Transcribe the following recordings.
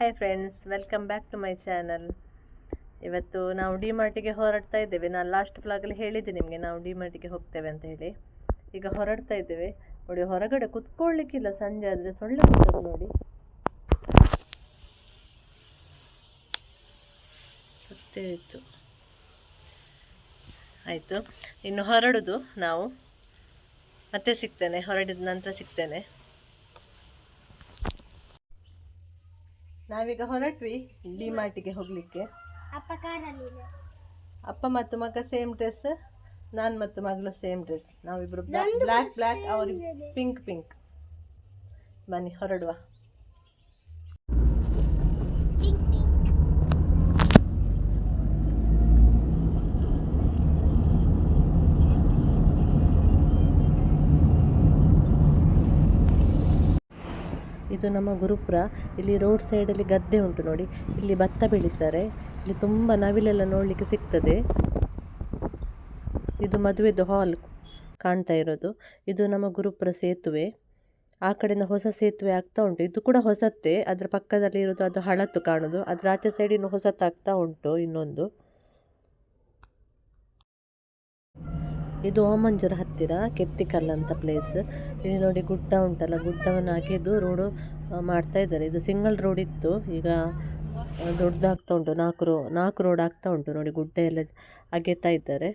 Hi friends welcome back to my channel ಇವತ್ತು ನಾವು D ಮಾರ್ಟಿಗೆ ಹೊರಡ್ತಾ ಇದ್ದೇವೆ. ನಾನು ಲಾಸ್ಟ್ ಫ್ಲಾಗಲ್ಲಿ ಹೇಳಿದ್ದೆ ನಿಮಗೆ, ನಾವು ಡಿ ಮಾರ್ಟಿಗೆ ಹೋಗ್ತೇವೆ ಅಂತ ಹೇಳಿ. ಈಗ ಹೊರಡ್ತಾ ಇದ್ದೇವೆ. ನೋಡಿ, ಹೊರಗಡೆ ಕುತ್ಕೊಳ್ಳಿಕ್ಕಿಲ್ಲ ಸಂಜೆ ಆದರೆ ಸೊಳ್ಳೆ ಕುತ್ತದು ನೋಡಿ. ಸತ್ತೇ ಇತ್ತು. ಆಯಿತು. ಇನ್ನು ಹೊರಡುದು ನಾವು. ಮತ್ತೆ ಸಿಗ್ತೇನೆ, ಹೊರಡಿದ ನಂತರ ಸಿಗ್ತೇನೆ. ನಾವೀಗ ಹೊರಟ್ವಿ ಡಿ ಮಾರ್ಟಿಗೆ ಹೋಗ್ಲಿಕ್ಕೆ. ಅಪ್ಪ ಮತ್ತು ಮಗ ಸೇಮ್ ಡ್ರೆಸ್ ನಾನು ಮತ್ತು ಮಗಳು ಸೇಮ್ ಡ್ರೆಸ್. ನಾವಿಬ್ರು ಬ್ಲಾಕ್ ಬ್ಲಾಕ್ ಬ್ಲ್ಯಾಕ್ ಅವ್ರಿಗೆ ಪಿಂಕ್ ಪಿಂಕ್. ಬನ್ನಿ ಹೊರಡುವ. ಇದು ನಮ್ಮ ಗುರುಪುರ. ಇಲ್ಲಿ ರೋಡ್ ಸೈಡಲ್ಲಿ ಗದ್ದೆ ಉಂಟು ನೋಡಿ. ಇಲ್ಲಿ ಭತ್ತ ಬೆಳೀತಾರೆ. ಇಲ್ಲಿ ತುಂಬ ನವಿಲೆಲ್ಲ ನೋಡಲಿಕ್ಕೆ ಸಿಗ್ತದೆ. ಇದು ಮದುವೆದು ಹಾಲ್ ಕಾಣ್ತಾ ಇರೋದು. ಇದು ನಮ್ಮ ಗುರುಪುರ ಸೇತುವೆ. ಆ ಕಡೆಯಿಂದ ಹೊಸ ಸೇತುವೆ ಆಗ್ತಾ ಉಂಟು. ಇದು ಕೂಡ ಹೊಸತ್ತೆ ಅದರ ಪಕ್ಕದಲ್ಲಿ ಇರೋದು ಅದು ಹಳತ್ತು ಕಾಣೋದು. ಅದರ ಆಚೆ ಸೈಡ್ ಇನ್ನು ಹೊಸತ್ತಾಗ್ತಾ ಉಂಟು ಇನ್ನೊಂದು. ಇದು ಓಮಂಜೂರ್ ಹತ್ತಿರ ಕೆತ್ತಿಕಲ್ ಅಂತ ಪ್ಲೇಸ್ ಇಲ್ಲಿ ನೋಡಿ ಗುಡ್ಡ ಉಂಟಲ್ಲ, ಗುಡ್ಡವನ್ನು ಅಗೆದು ರೋಡು ಮಾಡ್ತಾ ಇದ್ದಾರೆ. ಇದು ಸಿಂಗಲ್ ರೋಡ್ ಇತ್ತು. ಈಗ ದೊಡ್ಡದಾಗ್ತಾ ಉಂಟು. ನಾಲ್ಕು ರೋ ನಾಲ್ಕು ರೋಡ್ ಆಗ್ತಾ ಉಂಟು ನೋಡಿ ಗುಡ್ಡ ಎಲ್ಲ ಅಗೆತಾ ಇದ್ದಾರೆ.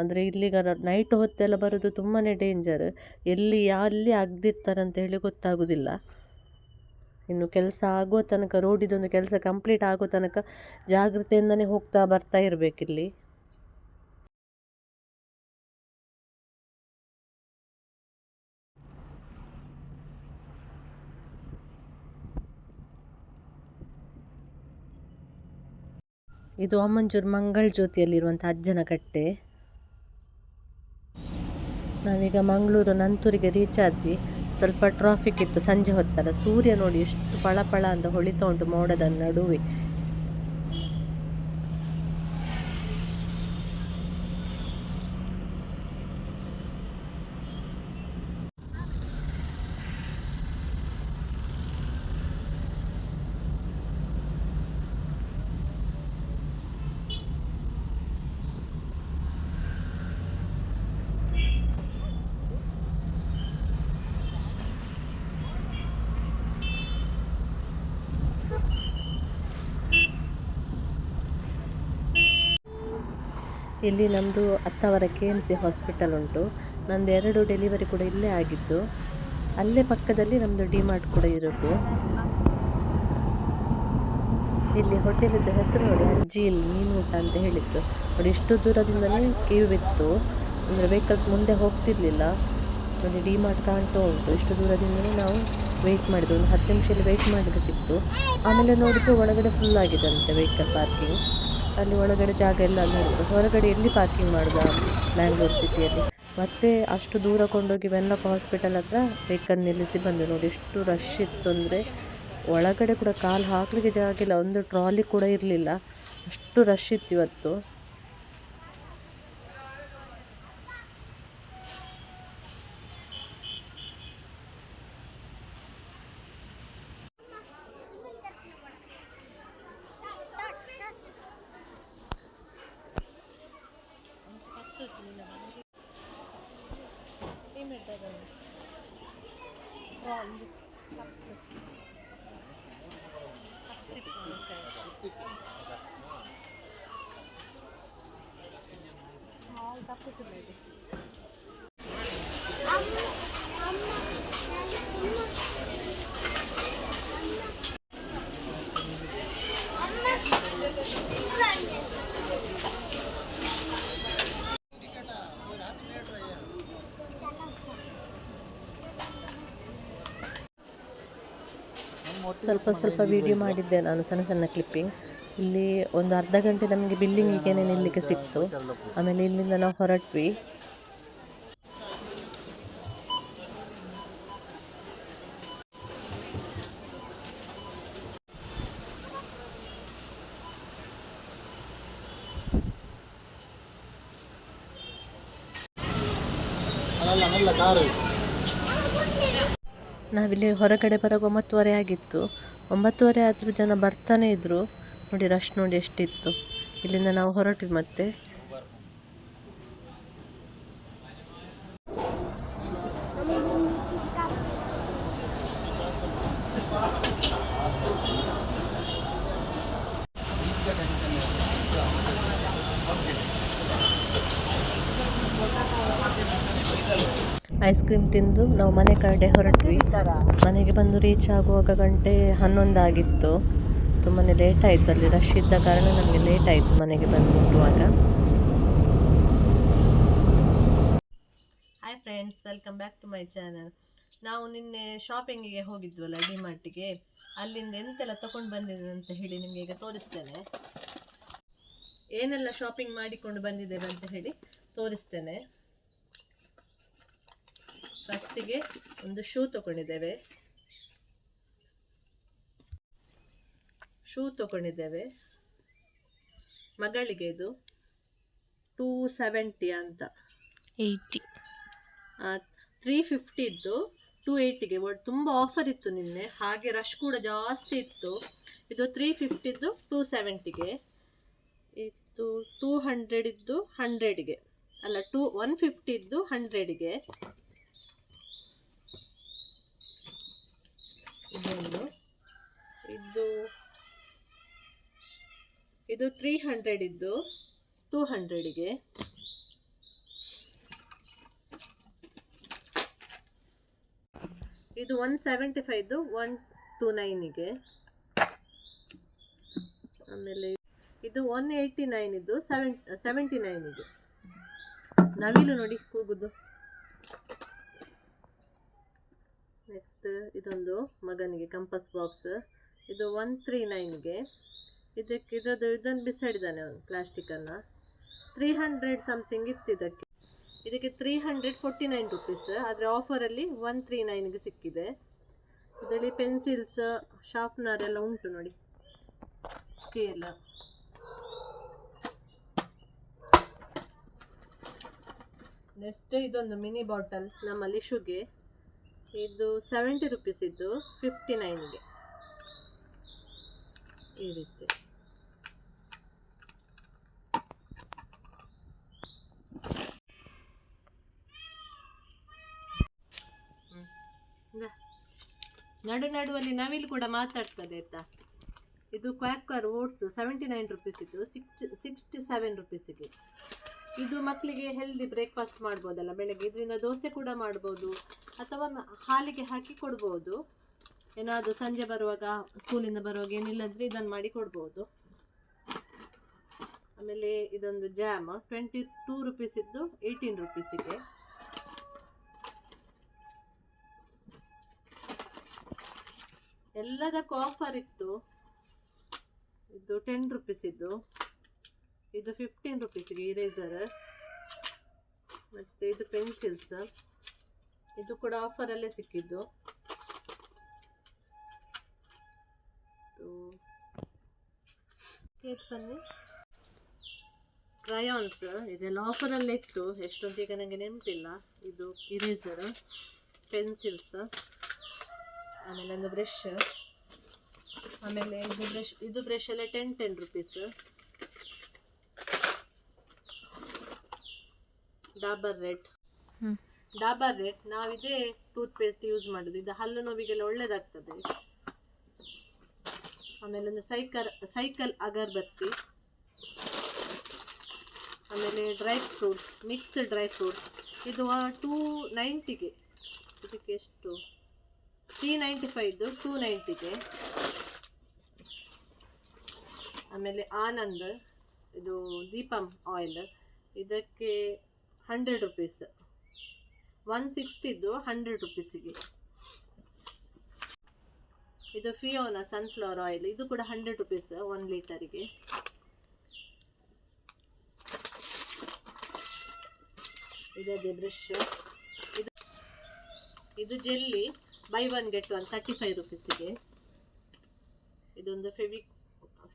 ಅಂದರೆ ಇಲ್ಲಿಗ ನೈಟ್ ಹೊತ್ತೆಲ್ಲ ಬರೋದು ತುಂಬಾ ಡೇಂಜರ್ ಎಲ್ಲಿ ಎಲ್ಲಿ ಅಗ್ದಿರ್ತಾರೆ ಅಂತ ಹೇಳಿ ಗೊತ್ತಾಗೋದಿಲ್ಲ. ಇನ್ನು ಕೆಲಸ ಆಗೋ ತನಕ ರೋಡಿದೊಂದು ಕೆಲಸ ಕಂಪ್ಲೀಟ್ ಆಗೋ ತನಕ ಜಾಗ್ರತೆಯಿಂದನೇ ಹೋಗ್ತಾ ಬರ್ತಾ ಇರಬೇಕಿಲ್ಲಿ. ಇದು ಅಮ್ಮಂಜೂರು ಮಂಗಳ ಜ್ಯೋತಿಯಲ್ಲಿರುವಂಥ ಅಜ್ಜನ ಕಟ್ಟೆ. ನಾವೀಗ ಮಂಗಳೂರು ನಂತೂರಿಗೆ ರೀಚ್ ಆದ್ವಿ. ಸ್ವಲ್ಪ ಟ್ರಾಫಿಕ್ ಇತ್ತು ಸಂಜೆ ಹೊತ್ತಲ್ಲ. ಸೂರ್ಯ ನೋಡಿ ಎಷ್ಟು ಪಳ ಪಳ ಅಂತ ಹೊಳಿತಾ ಉಂಟು ಮೋಡದ ನಡುವೆ. ಇಲ್ಲಿ ನಮ್ಮದು Attavar K M C hospital ಉಂಟು. ನಂದು ಎರಡು ಡೆಲಿವರಿ ಕೂಡ ಇಲ್ಲೇ ಆಗಿದ್ದು, ಅಲ್ಲೇ ಪಕ್ಕದಲ್ಲಿ ನಮ್ಮದು ಡಿ ಮಾರ್ಟ್ ಕೂಡ ಇರೋದು. ಇಲ್ಲಿ ಹೋಟೆಲಿದ್ದು ಹೆಸರು ನೋಡಿ ಅಜ್ಜಿ ಇಲ್ಲಿ ಮೀನು ಊಟ ಅಂತ ಹೇಳಿತ್ತು ನೋಡಿ, ಇಷ್ಟು ದೂರದಿಂದಲೇ ಕ್ಯೂ ಇತ್ತು ಅಂದರೆ ವೆಹಿಕಲ್ಸ್ ಮುಂದೆ ಹೋಗ್ತಿರ್ಲಿಲ್ಲ. ನೋಡಿ, ಡಿಮಾರ್ಟ್ ಕಾಣ್ತಾ ಉಂಟು. ಇಷ್ಟು ದೂರದಿಂದಲೇ ನಾವು ವೆಯ್ಟ್ ಮಾಡಿದ್ವಿ ಒಂದು ಹತ್ತು ನಿಮಿಷದಲ್ಲಿ ವೆಯ್ಟ್ ಮಾಡಲಿಕ್ಕೆ ಸಿಕ್ತು. ಆಮೇಲೆ ನೋಡಿದ್ರೆ ಒಳಗಡೆ ಫುಲ್ ಆಗಿದೆ ಅಂತೆ ವೆಹಿಕಲ್ ಪಾರ್ಕಿಂಗ್ ಅಲ್ಲಿ ಒಳಗಡೆ ಜಾಗ ಎಲ್ಲ ಅಂತ ಹೊರಗಡೆ ಎಲ್ಲಿ ಪಾರ್ಕಿಂಗ್ ಮಾಡೋದು ಬ್ಯಾಂಗ್ಳೂರು ಸಿಟಿಯಲ್ಲಿ ಮತ್ತೆ ಅಷ್ಟು ದೂರ ಕೊಂಡೋಗಿ ವೆನ್ಲಕ್ ಹಾಸ್ಪಿಟಲ್ ಹತ್ರ ವೆಹಿಕಲ್ ನಿಲ್ಲಿಸಿ ಬಂದು ನೋಡಿ. ಎಷ್ಟು ರಶ್ ಇತ್ತು ಅಂದರೆ ಒಳಗಡೆ ಕೂಡ ಕಾಲು ಹಾಕಲಿಕ್ಕೆ ಜಾಗ ಇಲ್ಲ. ಒಂದು ಟ್ರಾಲಿ ಕೂಡ ಇರಲಿಲ್ಲ. ಅಷ್ಟು ರಶ್ ಇತ್ತು ಇವತ್ತು. Ini ಸ್ವಲ್ಪ ಸ್ವಲ್ಪ ವಿಡಿಯೋ ಮಾಡಿದ್ದೆ ನಾನು ಸಣ್ಣ ಸಣ್ಣ ಕ್ಲಿಪ್ಪಿಂಗ್ ಇಲ್ಲಿ ಒಂದು ಅರ್ಧ ಗಂಟೆ ನಮಗೆ ಬಿಲ್ಲಿಂಗಿಗೆ ನಿಲ್ಲಿಕ್ಕೆ ಸಿಕ್ತು. ಆಮೇಲೆ ಇಲ್ಲಿಂದ ನಾವು ಹೊರಟ್ವಿ. ನಾವಿಲ್ಲಿ ಹೊರಗಡೆ ಬರೋ ಒಂಬತ್ತುವರೆ ಆಗಿತ್ತು. ಒಂಬತ್ತುವರೆ ಆದರೂ ಜನ ಬರ್ತಾನೆ ಇದ್ರು. ನೋಡಿ ರಶ್ ನೋಡಿ ಎಷ್ಟಿತ್ತು. ಇಲ್ಲಿಂದ ನಾವು ಹೊರಟ್ವಿ ಮತ್ತೆ. ಐಸ್ ಕ್ರೀಮ್ ತಿಂದು ನಾವು ಮನೆ ಕಡೆ ಹೊರಟ್ವಿ. ಮನೆಗೆ ಬಂದು ರೀಚ್ ಆಗುವಾಗ ಗಂಟೆ ಹನ್ನೊಂದಾಗಿತ್ತು. ತುಂಬಾ ಲೇಟ್ ಆಯಿತು. ಅಲ್ಲಿ ರಶ್ ಇದ್ದ ಕಾರಣ ನಮಗೆ ಲೇಟ್ ಆಯಿತು ಮನೆಗೆ ಬಂದು ಮುಟ್ಟುವಾಗ hi friends welcome back to my channel ನಾವು ನಿನ್ನೆ ಶಾಪಿಂಗಿಗೆ ಹೋಗಿದ್ವಲ್ಲ ಡಿಮಾರ್ಟಿಗೆ ಅಲ್ಲಿಂದ ಎಂತೆಲ್ಲ ತಗೊಂಡು ಬಂದಿದೆ ಅಂತ ಹೇಳಿ ನಿಮಗೆ ಈಗ ತೋರಿಸ್ತೇನೆ. ಏನೆಲ್ಲ ಶಾಪಿಂಗ್ ಮಾಡಿಕೊಂಡು ಬಂದಿದ್ದೇವೆ ಅಂತ ಹೇಳಿ ತೋರಿಸ್ತೇನೆ. ಫಸ್ಟಿಗೆ ಒಂದು ಶೂ ತಗೊಂಡಿದ್ದೇವೆ. ಶೂ ತಗೊಂಡಿದ್ದೇವೆ. ಮಗಳಿಗೆ ಇದು ಟೂ ಸೆವೆಂಟಿ ಅಂತ. ಏಯ್ಟಿ. ತ್ರೀ ಫಿಫ್ಟಿ ಇದ್ದು ಟೂ ಏಯ್ಟಿಗೆ ತುಂಬ ಆಫರ್ ಇತ್ತು ನಿನ್ನೆ. ಹಾಗೆ ರಶ್ ಕೂಡ ಜಾಸ್ತಿ ಇತ್ತು. ಇದು ತ್ರೀ ಫಿಫ್ಟಿದ್ದು ಟೂ ಸೆವೆಂಟಿಗೆ. ಇದು ಟೂ ಹಂಡ್ರೆಡ್ ಇದ್ದು ಹಂಡ್ರೆಡ್ಗೆ ಅಲ್ಲ ಟೂ ಒನ್ ಫಿಫ್ಟಿ ಇದ್ದು ಹಂಡ್ರೆಡ್ಗೆ ಇದೊಂದು. ಇದು ಇದು ತ್ರೀ ಹಂಡ್ರೆಡ್ ಇದ್ದು ಟೂ ಹಂಡ್ರೆಡಿಗೆ ಇದು ಒನ್ ಸೆವೆಂಟಿ ಫೈವ್ದು ಒನ್ ಟೂ ನೈನಿಗೆ ಆಮೇಲೆ ಇದು ಒನ್ ಏಯ್ಟಿ ನೈನ್ ಇದ್ದು ಸೆವೆಂಟ್ ಸೆವೆಂಟಿ ನೈನಿಗೆ ನವಿಲು ನೋಡಿ ಕೂಗುದು. ನೆಕ್ಸ್ಟ್ ಇದೊಂದು ಮಗನಿಗೆ ಕಂಪಸ್ ಬಾಕ್ಸ್ ಇದು ಒನ್ ತ್ರೀ ನೈನ್ಗೆ ಇದಕ್ಕೆ, ಇದ್ರದ್ದು ಇದನ್ನು ಬಿಸಾಡಿದ್ದಾನೆ ಅವನು ಪ್ಲಾಸ್ಟಿಕ್ಕನ್ನು ತ್ರೀ ಹಂಡ್ರೆಡ್ ಸಮಥಿಂಗ್ ಇತ್ತು ಇದಕ್ಕೆ. ಇದಕ್ಕೆ three hundred forty nine rupees ಆದರೆ ಆಫರಲ್ಲಿ ಒನ್ ತ್ರೀ ನೈನ್ಗೆ ಸಿಕ್ಕಿದೆ. ಇದರಲ್ಲಿ ಪೆನ್ಸಿಲ್ಸ್ ಶಾರ್ಪ್ನರ್ ಎಲ್ಲ ಉಂಟು ನೋಡಿ. ಸ್ಕೇಲ್ ನೆಕ್ಸ್ಟ್ ಇದೊಂದು ಮಿನಿ ಬಾಟಲ್ ನಮ್ಮಲ್ಲಿ ಲಿಶುಗೆ ಇದು ಸೆವೆಂಟಿ ರುಪೀಸ್ ಇದ್ದು ಫಿಫ್ಟಿ ನೈನ್ಗೆ ಈ ರೀತಿ. ನಡು ನಡುವಲ್ಲಿ ನವಿಲು ಕೂಡ ಮಾತಾಡ್ತದೆ, ಆಯ್ತಾ? ಇದು Quaker oats seventy nine rupees ಇದ್ದು ಸಿಕ್ಸ್ ಸಿಕ್ಸ್ಟಿ ಸೆವೆನ್ ರುಪೀಸಿಗೆ ಇದು ಮಕ್ಕಳಿಗೆ ಹೆಲ್ದಿ ಬ್ರೇಕ್ಫಾಸ್ಟ್ ಮಾಡ್ಬೋದಲ್ಲ, ಬೆಳಗ್ಗೆ. ಇದರಿಂದ ದೋಸೆ ಕೂಡ ಮಾಡ್ಬೋದು. ಅಥವಾ ಹಾಲಿಗೆ ಹಾಕಿ ಕೊಡ್ಬೋದು. ಏನಾದರೂ ಸಂಜೆ ಬರುವಾಗ, ಸ್ಕೂಲಿಂದ ಬರುವಾಗ ಏನಿಲ್ಲಾಂದರೆ ಇದನ್ನು ಮಾಡಿ ಕೊಡ್ಬೋದು. ಆಮೇಲೆ ಇದೊಂದು ಜಾಮ್ ಟ್ವೆಂಟಿ ಟೂ ರುಪೀಸ್ ಇದ್ದು ಏಯ್ಟೀನ್ ರುಪೀಸಿಗೆ ಎಲ್ಲದಕ್ಕೂ ಆಫರ್ ಇತ್ತು. ಇದು ಟೆನ್ ರುಪೀಸ್ ಇದ್ದು, ಇದು ಫಿಫ್ಟೀನ್ ರುಪೀಸಿಗೆ ಇರೇಸರ್ ಮತ್ತು ಇದು ಪೆನ್ಸಿಲ್ಸ್ ಇದು ಕೂಡ ಆಫರಲ್ಲೇ ಸಿಕ್ಕಿದ್ದು. ಕ್ರಯಾನ್ಸ್ ಇದೆಲ್ಲ ಆಫರಲ್ಲೇ ಇತ್ತು. ಎಷ್ಟೊಂದು ಈಗ ನನಗೆ ನೆನಪಿಲ್ಲ. ಇದು ಇರೇಸರ್ ಪೆನ್ಸಿಲ್ಸ್ ಆಮೇಲೆ ಒಂದು ಬ್ರಷ್ ಆಮೇಲೆ ಇದು ಬ್ರಷ್ ಇದು ಬ್ರಷ್ ಎಲ್ಲ ten ten rupees Dabur red Dabur red ನಾವಿದೇ tooth paste use ಮಾಡೋದು. ಇದು ಹಲ್ಲು ನೋವಿಗೆಲ್ಲ ಒಳ್ಳೇದಾಗ್ತದೆ. ಆಮೇಲೆ ಒಂದು ಸೈಕಲ್ ಸೈಕಲ್ ಅಗರಬತ್ತಿ. ಆಮೇಲೆ dry fruits mix dry fruits. ಇದು ಟೂ ನೈಂಟಿಗೆ. ಇದಕ್ಕೆ ಎಷ್ಟು? ತ್ರೀ ನೈಂಟಿ ಫೈವ್ದು ಟೂ ನೈಂಟಿಗೆ. ಆಮೇಲೆ ಆನಂದ್, ಇದು ದೀಪಂ ಆಯಿಲ್. ಇದಕ್ಕೆ ಹಂಡ್ರೆಡ್ ರುಪೀಸ್. ಒನ್ ಸಿಕ್ಸ್ಟಿದ್ದು ಹಂಡ್ರೆಡ್ ರುಪೀಸಿಗೆ. ಇದು ಫಿಯೋನ ಸನ್ಫ್ಲವರ್ ಆಯಿಲ್ ಇದು ಕೂಡ ಹಂಡ್ರೆಡ್ ರುಪೀಸ್ ಒನ್ ಲೀಟರಿಗೆ. ಇದೇ ಬ್ರಷ್ ಇದು ಇದು jelly buy one get one thirty five ರುಪೀಸಿಗೆ. ಇದೊಂದು ಫೆವಿ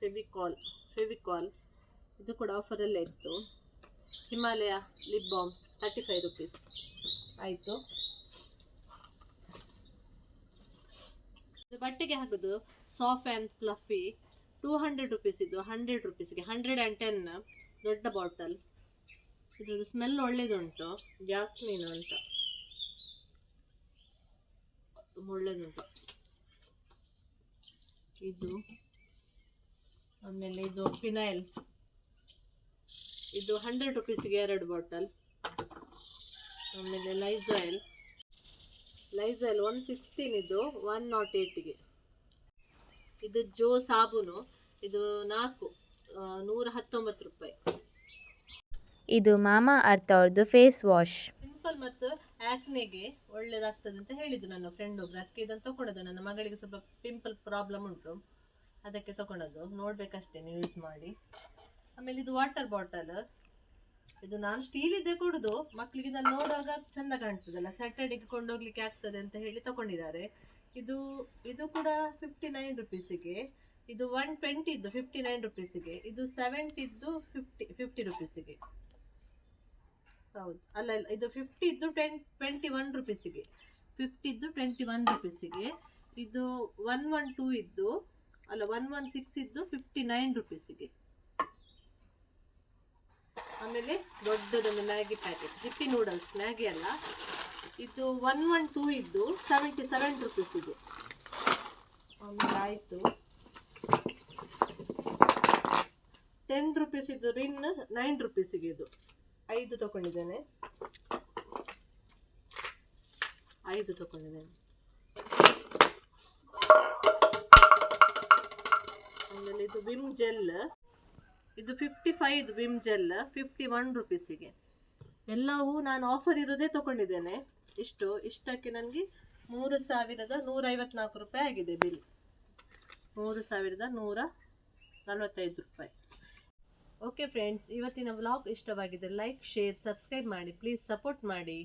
ಫೆವಿಕಾಲ್ ಫೆವಿಕಾಲ್ ಇದು ಕೂಡ ಆಫರಲ್ಲೇ ಇತ್ತು. Himalaya lip balm thirty five rupees. ಆಯಿತು. ಬಟ್ಟೆಗೆ ಹಾಕೋದು soft and fluffy two hundred rupees ಇದು ಹಂಡ್ರೆಡ್ ರುಪೀಸ್ಗೆ ಹಂಡ್ರೆಡ್ ಆ್ಯಂಡ್ ಟೆನ್ ದೊಡ್ಡ ಬಾಟಲ್ ಇದ್ರದ್ದು ಸ್ಮೆಲ್ ಒಳ್ಳೇದುಂಟು, ಜಾಸ್ಮಿನ್ ಅಂತ. ತುಂಬ ಒಳ್ಳೇದುಂಟು. ಇದು ಆಮೇಲೆ ಇದು ಫಿನೈಲ್ ಇದು ಹಂಡ್ರೆಡ್ ರುಪೀಸ್ಗೆ ಎರಡು ಬಾಟಲ್ ಆಮೇಲೆ ಲೈಝಾಯಿಲ್ ಲೈಝಾಯಿಲ್ ಒನ್ ಸಿಕ್ಸ್ಟೀನ್ ಇದು ಒನ್ ನಾಟ್ ಏಯ್ಟಿಗೆ ಇದು ಜೋ ಸಾಬೂನು ಇದು ನಾಲ್ಕು ನೂರ ಹತ್ತೊಂಬತ್ತು ರೂಪಾಯಿ. ಇದು ಮಾಮಾ ಅರ್ಥ ಅವ್ರದ್ದು ಫೇಸ್ ವಾಶ್ ಸಿಂಪಲ್ ಮತ್ತು ಆ್ಯಕ್ನೆಗೆ ಒಳ್ಳೇದಾಗ್ತದೆ ಅಂತ ಹೇಳಿದ್ದು ನನ್ನ ಫ್ರೆಂಡ್ ಒಬ್ರು. ಅದಕ್ಕೆ ಇದನ್ನು ತೊಗೊಂಡದ್ದು. ನನ್ನ ಮಗಳಿಗೆ ಸ್ವಲ್ಪ ಪಿಂಪಲ್ ಪ್ರಾಬ್ಲಮ್ ಉಂಟು. ಅದಕ್ಕೆ ತೊಗೊಂಡದ್ದು. ನೋಡಬೇಕಷ್ಟೇ ನೀವು ಯೂಸ್ ಮಾಡಿ. ಆಮೇಲೆ ಇದು ವಾಟರ್ ಬಾಟಲ್ ಇದು ನಾನು ಸ್ಟೀಲ್ ಇದ್ದೆ ಕೊಡುದು ಮಕ್ಕಳಿಗೆ ಇದನ್ನು ನೋಡುವಾಗ ಚಂದ ಕಾಣ್ತದಲ್ಲ? ಸ್ಯಾಟರ್ಡೆಗೆ ಕೊಂಡೋಗ್ಲಿಕ್ಕೆ ಆಗ್ತದೆ ಅಂತ ಹೇಳಿ ತಗೊಂಡಿದ್ದಾರೆ. ಇದು ಇದು ಕೂಡ ಫಿಫ್ಟಿ ನೈನ್ ರುಪೀಸಿಗೆ ಇದು ಒನ್ ಟ್ವೆಂಟಿ ಇದ್ದು ಫಿಫ್ಟಿ ನೈನ್ ರುಪೀಸಿಗೆ ಇದು ಸೆವೆಂಟಿ ಇದ್ದು ಫಿಫ್ಟಿ ಫಿಫ್ಟಿ ರುಪೀಸಿಗೆ ಹೌದು. ಅಲ್ಲ ಅಲ್ಲ, ಇದು ಫಿಫ್ಟಿ ಇದ್ದು ಟೆನ್ ಟ್ವೆಂಟಿ ಒನ್ ರುಪೀಸಿಗೆ ಫಿಫ್ಟಿ ಇದ್ದು ಟ್ವೆಂಟಿ ಒನ್ ರುಪೀಸಿಗೆ ಇದು ಒನ್ ಒನ್ ಟೂ ಇದ್ದು, ಅಲ್ಲ ಒನ್ ಒನ್ ಸಿಕ್ಸ್ ಇದ್ದು ಫಿಫ್ಟಿ ನೈನ್ ರುಪೀಸಿಗೆ ಆಮೇಲೆ ದೊಡ್ಡದೊಂದು Maggi packet Yippee noodles Maggi ಅಲ್ಲ. ಇದು ಒನ್ ಒನ್ ಟೂ ಇದ್ದು ಸೆವೆಂಟಿ ಸೆವೆನ್ ರುಪೀಸಿಗೆ ಆಮೇಲೆ ಆಯಿತು ಟೆನ್ ರುಪೀಸ್ ಇದು ರಿನ್ ನೈನ್ ರುಪೀಸಿಗೆ ಇದು. ಐದು ತಗೊಂಡಿದ್ದೇನೆ. ಐದು ತಗೊಂಡಿದ್ದೇನೆ. ಆಮೇಲೆ ಇದು ವಿಮ್ ಜೆಲ್ ಇದು ಫಿಫ್ಟಿ ಫೈವ್ ಇದು ವಿಮ್ ಜೆಲ್ ಫಿಫ್ಟಿ ಒನ್ ರುಪೀಸಿಗೆ. ಎಲ್ಲವೂ ನಾನು ಆಫರ್ ಇರೋದೇ ತಗೊಂಡಿದ್ದೇನೆ. ಇಷ್ಟು, ಇಷ್ಟಕ್ಕೆ ನನಗೆ ಮೂರು ಸಾವಿರದ ನೂರ ಐವತ್ನಾಲ್ಕು ರೂಪಾಯಿ ಆಗಿದೆ ಬಿಲ್. ಮೂರು ಸಾವಿರದ ನೂರ ನಲವತ್ತೈದು ರೂಪಾಯಿ. ಓಕೆ ಫ್ರೆಂಡ್ಸ್ ಇವತ್ತಿನ ವ್ಲಾಗ್ ಇಷ್ಟವಾಗಿದೆ. ಲೈಕ್ ಶೇರ್ ಸಬ್ಸ್ಕ್ರೈಬ್ ಮಾಡಿ. ಪ್ಲೀಸ್ ಸಪೋರ್ಟ್ ಮಾಡಿ.